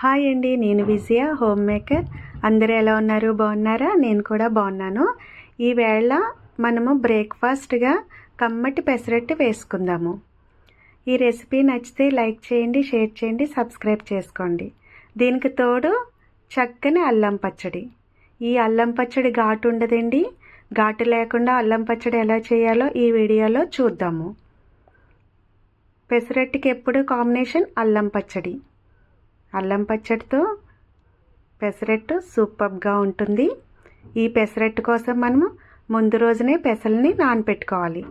Hi అండి నేను విజయ home maker అందరూ ఎలా ఉన్నారు? బాగున్నారా? నేను కూడా బాగున్నాను. ఈవేళ మనము బ్రేక్ఫాస్ట్గా కమ్మటి పెసరట్టు వేసుకుందాము. ఈ రెసిపీ నచ్చితే లైక్ చేయండి షేర్ చేయండి సబ్స్క్రైబ్ చేసుకోండి. దీనికి తోడు చక్కని అల్లం పచ్చడి. ఈ అల్లం పచ్చడి ఘాటు ఉండదండి. ఘాటు లేకుండా అల్లం పచ్చడి ఎలా చేయాలో ఈ వీడియోలో చూద్దాము. పెసరట్టుకి ఎప్పుడు కాంబినేషన్ అల్లం పచ్చడి. అల్లం పచ్చడితో పెసరట్టు సూపర్గా ఉంటుంది. ఈ పెసరట్టు కోసం మనము ముందు రోజునే పెసల్ని నానపెట్టుకోవాలి.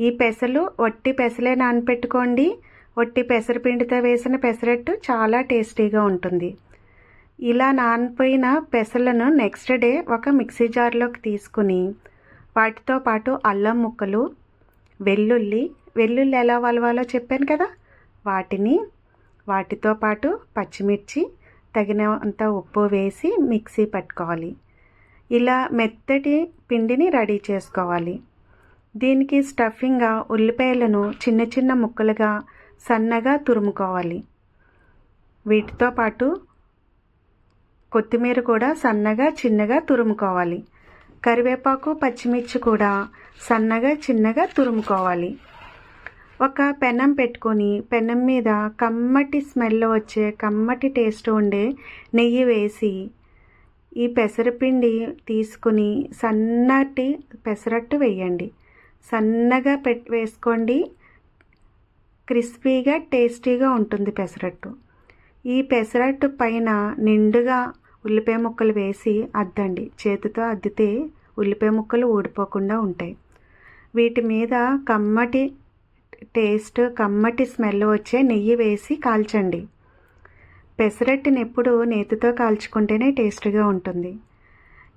ఈ పెసలు వట్టి పెసలే నానపెట్టుకోండి. వట్టి పెసరపిండితో వేసిన పెసరట్టు చాలా టేస్టీగా ఉంటుంది. ఇలా నానిపోయిన పెసలను నెక్స్ట్ డే ఒక మిక్సీ జార్లోకి తీసుకుని వాటితో పాటు అల్లం ముక్కలు వెల్లుల్లి వెల్లుల్లి ఎలా వలవాలో చెప్పాను కదా? వాటిని వాటితో పాటు పచ్చిమిర్చి తగినంత ఉప్పు వేసి మిక్సీ పట్టుకోవాలి. ఇలా మెత్తటి పిండిని రెడీ చేసుకోవాలి. దీనికి స్టఫింగ్గా ఉల్లిపాయలను చిన్న చిన్న ముక్కలుగా సన్నగా తురుముకోవాలి. వీటితో పాటు కొత్తిమీర కూడా సన్నగా చిన్నగా తురుముకోవాలి. కరివేపాకు పచ్చిమిర్చి కూడా సన్నగా చిన్నగా తురుముకోవాలి. ఒక పెనం పెట్టుకొని పెనం మీద కమ్మటి స్మెల్ వచ్చే కమ్మటి టేస్ట్ ఉండే నెయ్యి వేసి ఈ పెసరపిండి తీసుకుని సన్నటి పెసరట్టు వేయండి. సన్నగా పెట్ వేసుకోండి. క్రిస్పీగా టేస్టీగా ఉంటుంది పెసరట్టు. ఈ పెసరట్టు పైన నిండుగా ఉల్లిపాయ ముక్కలు వేసి అద్దండి. చేతితో అద్దితే ఉల్లిపాయ ముక్కలు ఊడిపోకుండా ఉంటాయి. వీటి మీద కమ్మటి టేస్ట్ కమ్మటి స్మెల్ వచ్చే నెయ్యి వేసి కాల్చండి. పెసరట్టుని ఎప్పుడు నేతితో కాల్చుకుంటేనే టేస్ట్గా ఉంటుంది.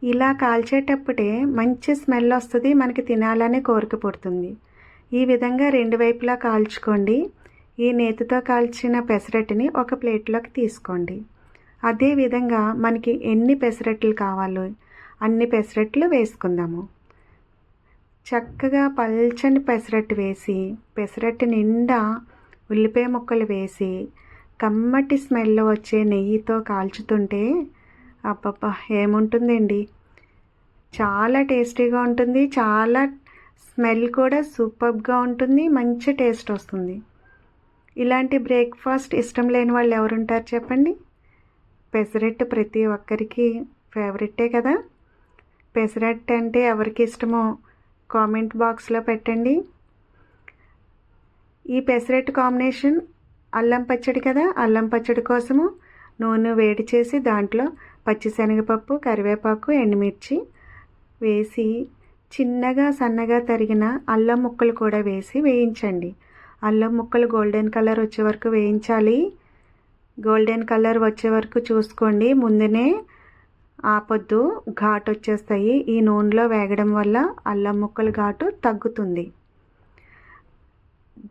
ఇలా కాల్చేటప్పుడే మంచి స్మెల్ వస్తుంది మనకి తినాలనే కోరిక పుడుతుంది. ఈ విధంగా రెండు వైపులా కాల్చుకోండి. ఈ నేతితో కాల్చిన పెసరట్టుని ఒక ప్లేట్లోకి తీసుకోండి. అదేవిధంగా మనకి ఎన్ని పెసరట్లు కావాలో అన్ని పెసరట్లు వేసుకుందాము. చక్కగా పల్చని పెసరట్టు వేసి పెసరట్టు నిండా ఉల్లిపాయ ముక్కలు వేసి కమ్మటి స్మెల్ వచ్చే నెయ్యితో కాల్చుతుంటే అబ్బబ్బా ఏముంటుందండి? చాలా టేస్టీగా ఉంటుంది చాలా స్మెల్ కూడా సూపర్గా ఉంటుంది మంచి టేస్ట్ వస్తుంది. ఇలాంటి బ్రేక్ఫాస్ట్ ఇష్టం లేని వాళ్ళు ఎవరుంటారు చెప్పండి? పెసరట్టు ప్రతి ఒక్కరికి ఫేవరెట్టే కదా? పెసరెట్ అంటే ఎవరికి ఇష్టమో కామెంట్ బాక్స్లో పెట్టండి. ఈ పెసరట్టు కాంబినేషన్ అల్లం పచ్చడి కదా అల్లం పచ్చడి కోసము నూనె వేడి చేసి దాంట్లో పచ్చిశనగపప్పు కరివేపాకు ఎండుమిర్చి వేసి చిన్నగా సన్నగా తరిగిన అల్లం ముక్కలు కూడా వేసి వేయించండి. అల్లం ముక్కలు గోల్డెన్ కలర్ వచ్చే వరకు వేయించాలి. గోల్డెన్ కలర్ వచ్చే వరకు చూసుకోండి. ముందునే ఆపొద్దు ఘాటు వచ్చేస్తాయి ఈ నూనెలో వేగడం వల్ల అల్లం ముక్కల ఘాటు తగ్గుతుంది.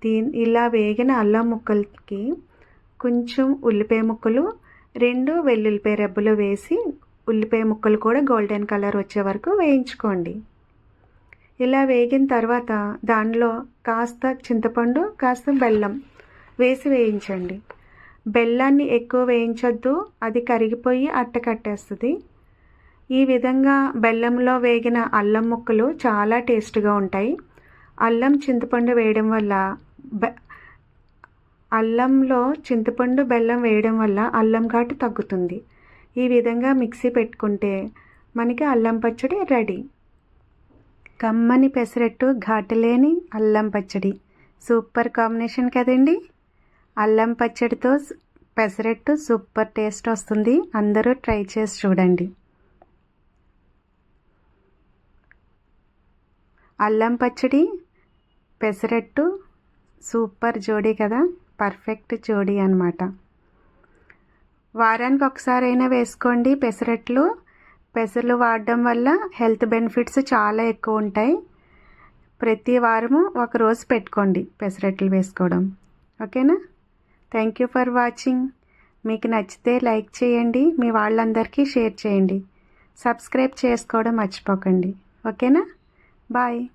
దీని ఇలా వేగిన అల్లం ముక్కలకి కొంచెం ఉల్లిపాయ ముక్కలు రెండు వెల్లుల్లిపాయ రెబ్బలు వేసి ఉల్లిపాయ ముక్కలు కూడా గోల్డెన్ కలర్ వచ్చే వరకు వేయించుకోండి. ఇలా వేగిన తర్వాత దానిలో కాస్త చింతపండు కాస్త బెల్లం వేసి వేయించండి. బెల్లాన్ని ఎక్కువ వేయించొద్దు అది కరిగిపోయి అట్ట కట్టేస్తుంది. ఈ విధంగా బెల్లంలో వేగిన అల్లం ముక్కలు చాలా టేస్ట్గా ఉంటాయి. అల్లం చింతపండు వేయడం వల్ల అల్లంలో చింతపండు బెల్లం వేయడం వల్ల అల్లం ఘాటు తగ్గుతుంది. ఈ విధంగా మిక్సీ పెట్టుకుంటే మనకి అల్లం పచ్చడి రెడీ. కమ్మని పెసరట్టు ఘాటు లేని అల్లం పచ్చడి. సూపర్ కాంబినేషన్ కదండి! అల్లం పచ్చడితో పెసరట్టు సూపర్ టేస్ట్ వస్తుంది. అందరూ ట్రై చేసి చూడండి. అల్లం పచ్చడి పెసరట్టు సూపర్ జోడీ కదా? పర్ఫెక్ట్ జోడీ అనమాట వారానికి ఒకసారైనా వేసుకోండి పెసరట్లు. పెసర్లు వాడడం వల్ల హెల్త్ బెనిఫిట్స్ చాలా ఎక్కువ ఉంటాయి. ప్రతి వారము ఒక రోజు పెట్టుకోండి పెసరట్లు వేసుకోవడం. ఓకేనా? థ్యాంక్ యూ ఫర్ వాచింగ్ మీకు నచ్చితే లైక్ చేయండి మీ వాళ్ళందరికీ షేర్ చేయండి. సబ్స్క్రైబ్ చేసుకోవడం మర్చిపోకండి. ఓకేనా? Bye.